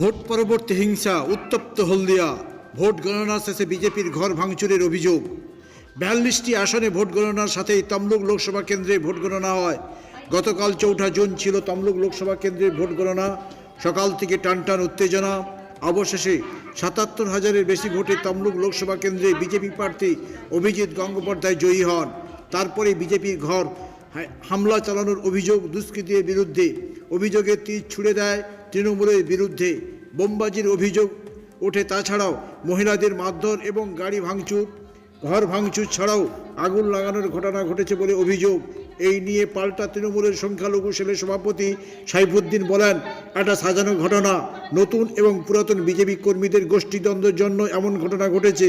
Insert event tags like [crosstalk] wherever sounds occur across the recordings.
Vote পরবর্তী হিংসা, উত্তপ্ত হলদিয়া, ভোট গণনা শেষে বিজেপির ঘর ভাঙচুরের অভিযোগ। বিয়াল্লিশটি আসনে ভোট গণনার সাথেই তমলুক লোকসভা কেন্দ্রে ভোট গণনা হয়। গতকাল চৌঠা জুন ছিল তমলুক লোকসভা কেন্দ্রের ভোট গণনা। সকাল থেকে টানটান উত্তেজনা। অবশেষে সাতাত্তর হাজারের বেশি ভোটে তমলুক লোকসভা কেন্দ্রে বিজেপি প্রার্থী অভিজিৎ গঙ্গোপাধ্যায় জয়ী হন। তারপরে বিজেপির ঘর হামলা চালানোর অভিযোগ দুষ্কৃতীর বিরুদ্ধে। অভিযোগে তীর ছুড়ে দেয় তৃণমূলের বিরুদ্ধে বোমবাজির অভিযোগ ওঠে তাছাড়াও মহিলাদের মারধর এবং গাড়ি ভাঙচুর, ঘর ভাঙচুর ছাড়াও আগুন লাগানোর ঘটনা ঘটেছে বলে অভিযোগ। এই নিয়ে পাল্টা তৃণমূলের সংখ্যালঘু সেলের সভাপতি সাইফুদ্দিন বলেন, একটা সাজানো ঘটনা, নতুন এবং পুরাতন বিজেপি কর্মীদের গোষ্ঠীদ্বন্দ্বের জন্য এমন ঘটনা ঘটেছে।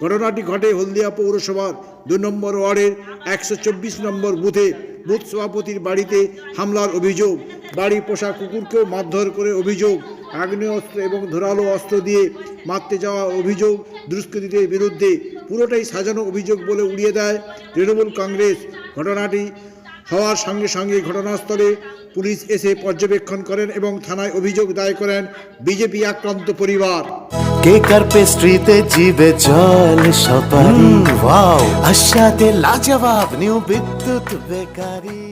ঘটনাটি ঘটে হলদিয়া পৌরসভার দু নম্বর ওয়ার্ডের একশো চব্বিশ নম্বর বুথে বুথ সভাপতির বাড়িতে হামলার অভিযোগ। বাড়ি পোষা কুকুরকেও মারধর করে অভিযোগ। আগ্নেয়াস্ত্র এবং ধরালো অস্ত্র দিয়ে মারতে যাওয়া অভিযোগ দুষ্কৃতীদের বিরুদ্ধে পুরোটাই সাজানো অভিযোগ বলে উড়িয়ে দেয় তৃণমূল কংগ্রেস। ঘটনাটি হওয়ার সঙ্গে সঙ্গে ঘটনাস্থলে পুলিশ এসে পর্যবেক্ষণ করেন এবং থানায় অভিযোগ দায় করেন বিজেপি আক্রান্ত পরিবার। কেক আর পেস্ট্রিতে জিবে জল সপারি ওয়াও। আশাতে লাজবাব নিউ বিদ্যুৎ বেকারি।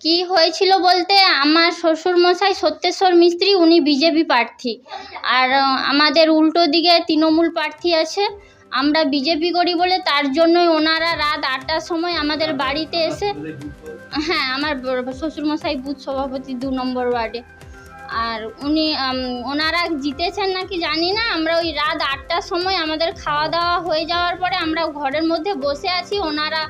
কি হয়েছিল বলতে আমার শ্বশুর মশাই সত্যেশ্বর মিস্ত্রি উনি বিজেপি প্রার্থী। আর আমাদের উল্টো দিকে তৃণমূল প্রার্থী আছে আমরা বিজেপি করি বলে তার জন্যই ওনারা রাত আটটার সময় আমাদের বাড়িতে এসে হ্যাঁ আমার শ্বশুরমশাই বুথ সভাপতি দু নম্বর ওয়ার্ডে। আর উনি ওনারা জিতেছেন নাকি জানি না, আমরা ওই রাত আটটার সময় আমাদের খাওয়া দাওয়া হয়ে যাওয়ার পরে আমরা ঘরের মধ্যে বসে আছি, ওনারা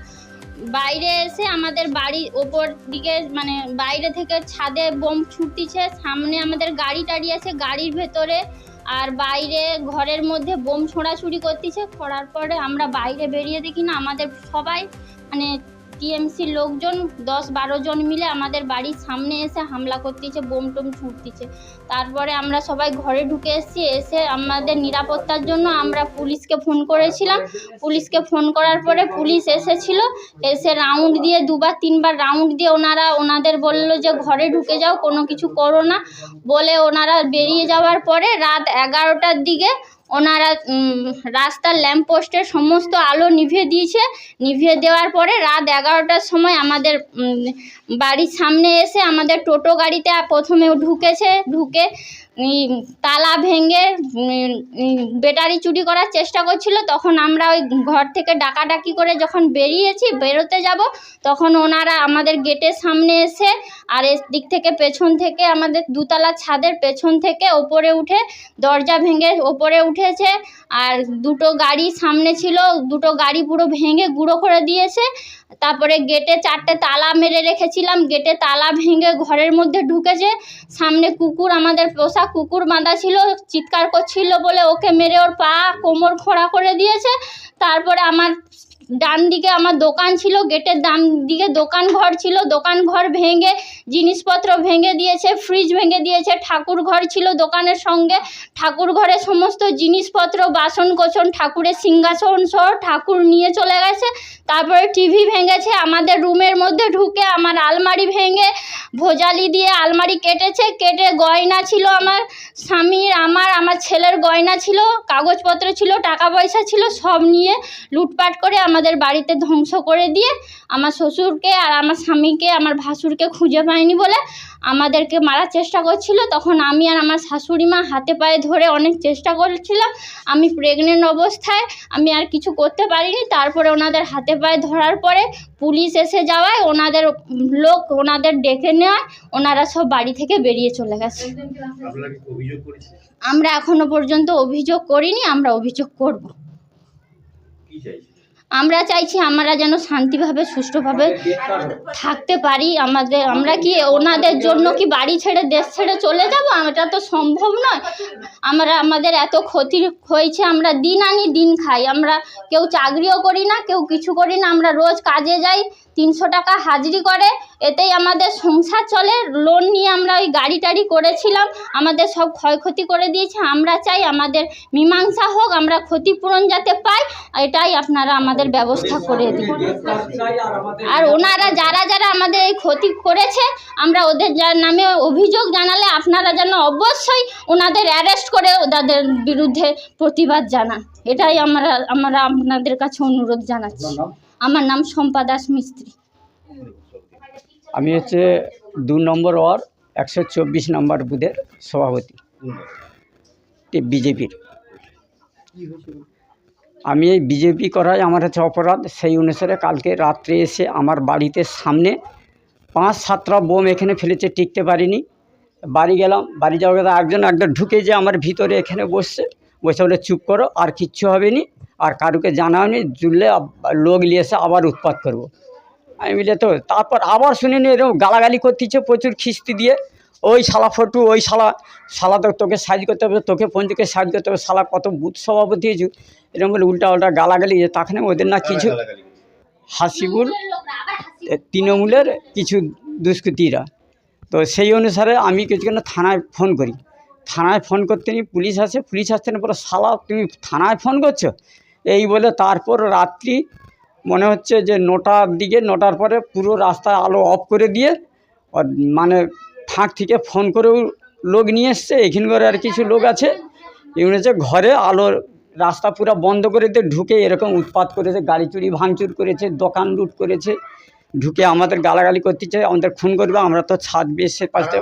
বাইরে এসে আমাদের বাড়ির ওপর দিকে মানে বাইরে থেকে ছাদে বোম ছুটিছে সামনে আমাদের গাড়ি টাড়ি আছে, গাড়ির ভেতরে আর বাইরে ঘরের মধ্যে বোম ছোঁড়াছুড়ি করতেছে, করার পরে আমরা বাইরে বেরিয়ে দেখি না, আমাদের সবাই মানে টিএমসির লোকজন, দশ বারো জন মিলে আমাদের বাড়ির সামনে এসে হামলা করতেছে, বোম টোম ছুটতেছে তারপরে আমরা সবাই ঘরে ঢুকে এসেছি, এসে আমাদের নিরাপত্তার জন্য আমরা পুলিশকে ফোন করেছিলাম। পুলিশকে ফোন করার পরে পুলিশ এসেছিল, এসে রাউন্ড দিয়ে দুবার, তিনবার রাউন্ড দিয়ে ওনারা, ওনাদের বলল যে ঘরে ঢুকে যাও, কোনো কিছু করো না। বলে ওনারা বেরিয়ে যাওয়ার পরে রাত এগারোটার দিকে ওনারা রাস্তার ল্যাম্পপোস্টের সমস্ত আলো নিভিয়ে দিয়েছে। নিভিয়ে দেওয়ার পরে রাত এগারোটার সময় আমাদের বাড়ির সামনে এসে আমাদের টোটো গাড়িতে প্রথমে ঢুকেছে, ঢুকে তালা ভেঙে ব্যাটারি চুরি করার চেষ্টা করছিল। তখন আমরা ওই ঘর থেকে ডাকাডাকি করে যখন বেরিয়েছি, বেরোতে যাব, তখন ওনারা আমাদের গেটের সামনে এসে আর এর দিক থেকে পেছন থেকে আমাদের দুতলা ছাদের পেছন থেকে ওপরে উঠে দরজা ভেঙে ওপরে উঠেছে। আর দুটো গাড়ি সামনে ছিল, দুটো গাড়ি পুরো ভেঙে গুঁড়ো করে দিয়েছে। তারপরে গেটে চারটে তালা মেরে রেখেছিলাম। গেটে তালা ভেঙে ঘরের মধ্যে ঢুকেছে। সামনে কুকুর, আমাদের পোষা কুকুর বাঁধা ছিল। চিৎকার করছিল বলে ওকে মেরে ওর পা কোমর খোঁড়া করে দিয়েছে। তারপরে আমার ডান দিকে আমার দোকান ছিল, গেটের ডান দিকে দোকান ঘর ছিল, দোকান ঘর ভেঙে জিনিসপত্র ভেঙে দিয়েছে ফ্রিজ ভেঙে দিয়েছে, ঠাকুর ঘর ছিল দোকানের সঙ্গে। ঠাকুর ঘরে সমস্ত জিনিসপত্র, বাসন কোসন, ঠাকুরের সিংহাসন সহ ঠাকুর নিয়ে চলে গেছে। তারপরে টিভি ভেঙেছে, আমাদের রুমের মধ্যে ঢুকে আমার আলমারি ভেঙে ভোজালি দিয়ে আলমারি কেটেছে। কেটে গয়না ছিল আমার, স্বামীর, আমার আমার ছেলের গয়না ছিল, কাগজপত্র ছিল, টাকা পয়সা ছিল, সব নিয়ে লুটপাট করে আমাদের বাড়িতে ধ্বংস করে দিয়ে আমার শ্বশুরকে আর আমার স্বামীকে আমার ভাসুরকে খুঁজে পায়নি বলে আমাদেরকে মারার চেষ্টা করছিল। তখন আমি আর আমার শাশুড়ি মা হাতে পায়ে ধরে অনেক চেষ্টা করেছিলাম। আমি প্রেগনেন্ট অবস্থায় আমি আর কিছু করতে পারিনি। তারপরে ওনাদের হাতে পায়ে ধরার পরে পুলিশ এসে যাওয়ায় ওনাদের লোক ওনাদের ডেকে নেওয়ায় ওনারা সব বাড়ি থেকে বেরিয়ে চলে গেছে। আমরা এখনও পর্যন্ত অভিযোগ করিনি আমরা অভিযোগ করব। কি চাইছেন? আমরা চাইছি আমরা যেন শান্তিভাবে, সুষ্ঠুভাবে থাকতে পারি। আমাদের, আমরা কি ওনাদের জন্য কি বাড়ি ছেড়ে দেশ ছেড়ে চলে যাব? এটা তো সম্ভব নয়। আমরা, আমাদের এত ক্ষতি হয়েছে, আমরা দিন আনি দিন খাই। আমরা কেউ চাকরিও করি না, কেউ কিছু করি না। আমরা রোজ কাজে যাই, তিনশো টাকা হাজিরি করে। এতেই আমাদের সংসার চলে। লোন নিয়ে আমরা ওই গাড়ি টাড়ি করেছিলাম। আমাদের সব ক্ষয়ক্ষতি করে দিয়েছে। আমরা চাই আমাদের মীমাংসা হোক, আমরা ক্ষতিপূরণ যাতে পাই। এটাই আপনারা আমাদের আমাদের ব্যবস্থা করে দিন আর ওনারা যারা যারা আমাদের এই ক্ষতি করেছে আমরা ওদের যার নামে অভিযোগ জানালে আপনারা যেন অবশ্যই ওনাদের অ্যারেস্ট করে ওনাদের বিরুদ্ধে প্রতিবাদ জানান। এটাই আমরা আমরা আপনাদের কাছে অনুরোধ জানাচ্ছি। আমার নাম শম্পা দাস মিস্ত্রি। আমি হচ্ছে দু নম্বর ওয়ার একশো চব্বিশ নম্বর বুথের সভাপতি। বিজেপির। আমি এই বিজেপি করাই আমার হচ্ছে অপরাধ। সেই অনুসারে কালকে রাত্রে এসে আমার বাড়িতে সামনে পাঁচ সাতটা বোম এখানে ফেলেছে, টিকতে পারিনি। বাড়ি গেলাম, বাড়ি যাওয়ার কথা একজন একদম ঢুকে যে আমার ভিতরে এখানে বসছে, বসে বলে, চুপ করো, আর কিচ্ছু হবে নি, আর কারুকে জানাওনি জুড়লে লোক নিয়ে এসে আবার উৎপাত করব। আমি বলে তো তারপর আবার শুনে শুনিনি এরকম গালাগালি করতেছে প্রচুর খিস্তি দিয়ে। ওই শালা ফটু, ওই শালা শালা তো তোকে সাইজ করতে হবে, তোকে পঞ্চুকে সাইজ করতে হবে, শালা কত বুথ সভাপতি হয়েছু এরকম বলে উল্টা উল্টা গালাগালি, যে তখন ওদের না কিছু হাসিবুল তৃণমূলের কিছু দুষ্কৃতীরা। তো সেই অনুসারে আমি কিছুক্ষণ থানায় ফোন করি। থানায় ফোন করতে নি পুলিশ আসে, পুলিশ আসতে না পরে শালা, তুমি থানায় ফোন করছ? এই বলে তারপর রাত্রি মনে হচ্ছে যে নটার দিকে, নটার পরে পুরো রাস্তায় আলো অফ করে দিয়ে মানে ফাঁক থেকে ফোন করেও লোক নিয়ে এসছে, এখানকার আর কিছু লোক আছে। এগুলো হচ্ছে ঘরে আলোর রাস্তা পুরো বন্ধ করে দিয়ে ঢুকে এরকম উৎপাত করেছে গাড়ি চুরি ভাঙচুর করেছে দোকান লুট করেছে ঢুকে আমাদের গালাগালি করতেছে আমাদের খুন করবে আমরা তো ছাদ বেসে পাশে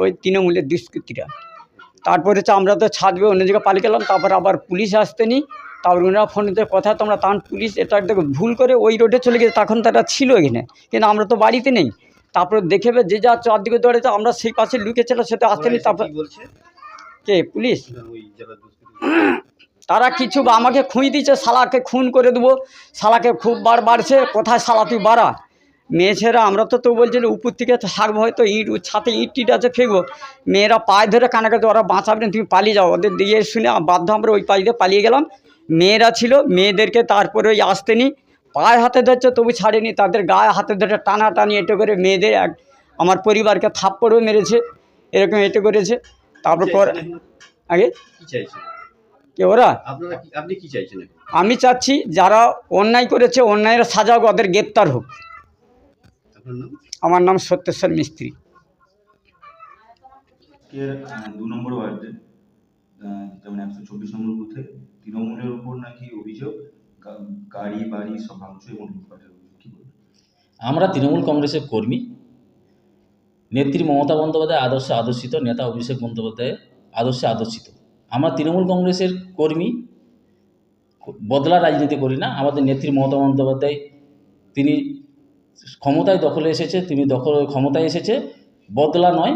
ওই তৃণমূলের দুষ্কৃতীরা। তারপরে হচ্ছে আমরা তো ছাদবে অন্য জায়গায় পালিয়ে গেলাম তারপর আবার পুলিশ আসতে নি তারপর ওনারা ফোনেতে কথা তোমরা তখন পুলিশ এটা দেখো ভুল করে ওই রোডে চলে গেছে তখন তারা ছিল এখানে কিন্তু আমরা তো বাড়িতে নেই। তারপরে দেখে যে যা চারদিকে দৌড়েছে আমরা সেই পাশে লুকেছিল সেটা আসতে নি তারপর কে পুলিশ? [coughs] তারা কিছু বা আমাকে খুঁই দিচ্ছে শালাকে খুন করে দেবো শালাকে খুব বার বাড়ছে কোথায় শালা তুই বাড়া? মেয়ে ছেলেরা আমরা তো তো বলছিল উপর থেকে থাকব হয়তো ইট ছাতে ইট টিট আছে ফেকবো মেয়েরা পায়ে ধরে কানাকে ওরা বাঁচাবে না তুমি পালিয়ে যাও ওদের দিয়ে শুনে বাধ্য আমরা ওই পাশ দিয়ে পালিয়ে গেলাম। মেয়েরা ছিল মেয়েদেরকে তারপরে ওই আসতে নি পায়ে হাতে ধরছে তবু ছাড়েনি তাদের গায়ে হাতে ধরে টানা টানি এটো করে মেয়েদের এক আমার পরিবারকে থাপ্পড়ও মেরেছে এরকম এটো করেছে। তারপর পর আগে? কি ওরা? আপনি কি চাইছেন আমি চাচ্ছি যারা অন্যায় করেছে অন্যায়ের সাজা হোক ওদের গ্রেপ্তার হোক। আমার নাম সত্যেশ্বর মিস্ত্রি। দু নম্বর ওয়ার্ডে যেমন একশো চব্বিশ নম্বর বুথে তৃণমূলের উপর নাকি অভিযোগ? গাড়ি বাড়ি সব ভাঙচুর এবং লুটপাটের অভিযোগ কি আমরা তৃণমূল কংগ্রেসের কর্মী। নেত্রী মমতা বন্দ্যোপাধ্যায় আদর্শে আদর্শিত নেতা অভিষেক বন্দ্যোপাধ্যায় আদর্শে আদর্শিত। আমরা তৃণমূল কংগ্রেসের কর্মী বদলা রাজনীতি করি না, আমাদের নেত্রী মমতা বন্দ্যোপাধ্যায়, তিনি ক্ষমতায় দখলে এসেছে, তিনি দখল, ক্ষমতায় এসেছে, বদলা নয়,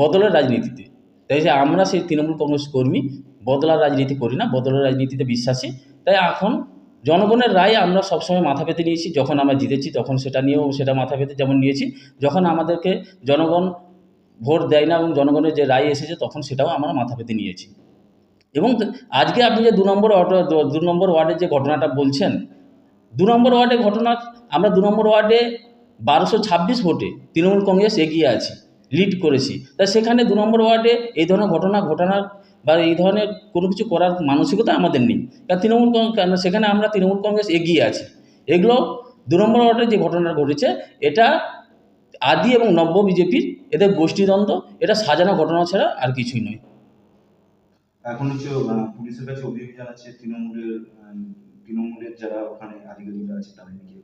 বদলের রাজনীতিতে। তাই যে আমরা সেই তৃণমূল কংগ্রেস কর্মী, বদলার রাজনীতি করি না, বদলের রাজনীতিতে বিশ্বাসী। তাই এখন জনগণের রায় আমরা সবসময় মাথা পেতে নিয়েছি, যখন আমরা জিতেছি তখন সেটা নিয়েও সেটা মাথা পেতে যেমন নিয়েছি, যখন আমাদেরকে জনগণ ভোট দেয় না এবং জনগণের যে রায় এসেছে তখন সেটাও আমরা মাথা পেতে নিয়েছি। এবং আজকে আপনি যে দু নম্বর ওয়ার্ড, দু নম্বর ওয়ার্ডের যে ঘটনাটা বলছেন, দু নম্বর ওয়ার্ডের ঘটনা, আমরা দু নম্বর ওয়ার্ডে বারোশো ছাব্বিশ ভোটে তৃণমূল কংগ্রেস এগিয়ে আছি, লিড করেছি। তা সেখানে দু নম্বর ওয়ার্ডে এই ধরনের ঘটনা, ঘটনার বা এই ধরনের কোনো কিছু করার মানসিকতা আমাদের নেই। কারণ তৃণমূল কং- কেন সেখানে আমরা তৃণমূল কংগ্রেস এগিয়ে আছি। এগুলো দু নম্বর ওয়ার্ডে যে ঘটনাটা ঘটেছে, এটা আদি এবং নব্য বিজেপির এদের গোষ্ঠীদ্বন্দ্ব, এটা সাজানো ঘটনা ছাড়া আর কিছুই নয়। এখন হচ্ছে আহ, পুলিশের কাছে অভিযোগ জানাচ্ছে তৃণমূলের তৃণমূলের যারা ওখানে আধিকারিকরা আছে তারা নাকি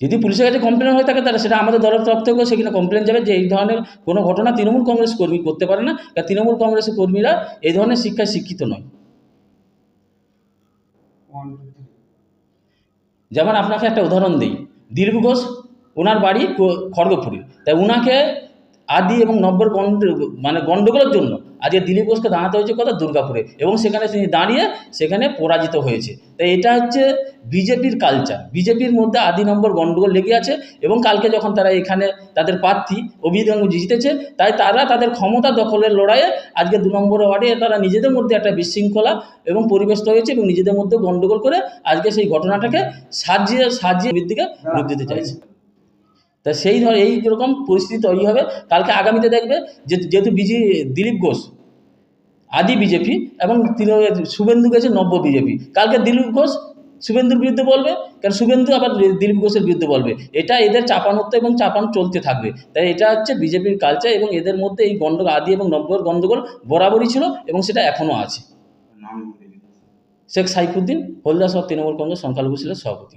যদি পুলিশের কাছে কমপ্লেন হয়ে থাকে তাহলে সেটা আমাদের দলের তরফ থেকেও সেখানে কমপ্লেন যাবে যে এই ধরনের কোনো ঘটনা তৃণমূল কংগ্রেস কর্মী করতে পারে না কারণ তৃণমূল কংগ্রেসের কর্মীরা এই ধরনের শিক্ষায় শিক্ষিত নয়। যেমন আপনাকে একটা উদাহরণ দিই। দিলীপ ঘোষ ওনার বাড়ি খড়গপুরে। তাই ওনাকে আদি এবং নব্বর গন্ড মানে গণ্ডগোলের জন্য আজকে দিলীপ ঘোষকে দাঁড়াতে হয়েছে কথা দুর্গাপুরে। এবং সেখানে তিনি দাঁড়িয়ে সেখানে পরাজিত হয়েছে। তাই এটা হচ্ছে বিজেপির কালচার বিজেপির মধ্যে আদি নম্বর গণ্ডগোল লেগে আছে এবং কালকে যখন তারা এখানে তাদের প্রার্থী অভিজিৎ জিতেছে, তাই তারা তাদের ক্ষমতা দখলের লড়াইয়ে আজকে দু নম্বর ওয়ার্ডে তারা নিজেদের মধ্যে একটা বিশৃঙ্খলা এবং পরিবেশ হয়েছে এবং নিজেদের মধ্যে গণ্ডগোল করে আজকে সেই ঘটনাটাকে সাজিয়ে সাজিয়ে দিকে রূপ দিতে চাইছে। তা সেই ধর এই রকম পরিস্থিতি তৈরি হবে কালকে আগামীতে দেখবে যে যেহেতু বিজে দিলীপ ঘোষ আদি বিজেপি এবং তিনি শুভেন্দু গেছে নব্য বিজেপি কালকে দিলীপ ঘোষ শুভেন্দুর বিরুদ্ধে বলবে কারণ শুভেন্দু আবার দিলীপ ঘোষের বিরুদ্ধে বলবে। এটা এদের চাপান চাপানোত্ব এবং চাপান চলতে থাকবে। তাই এটা হচ্ছে বিজেপির কালচার এবং এদের মধ্যে এই গণ্ডগোল আদি এবং নব্বইয়ের গণ্ডগোল বরাবরই ছিল এবং সেটা এখনও আছে। শেখ সাইফুদ্দিন হলদাস তৃণমূল কংগ্রেস সংখ্যালঘু ছিল সভাপতি।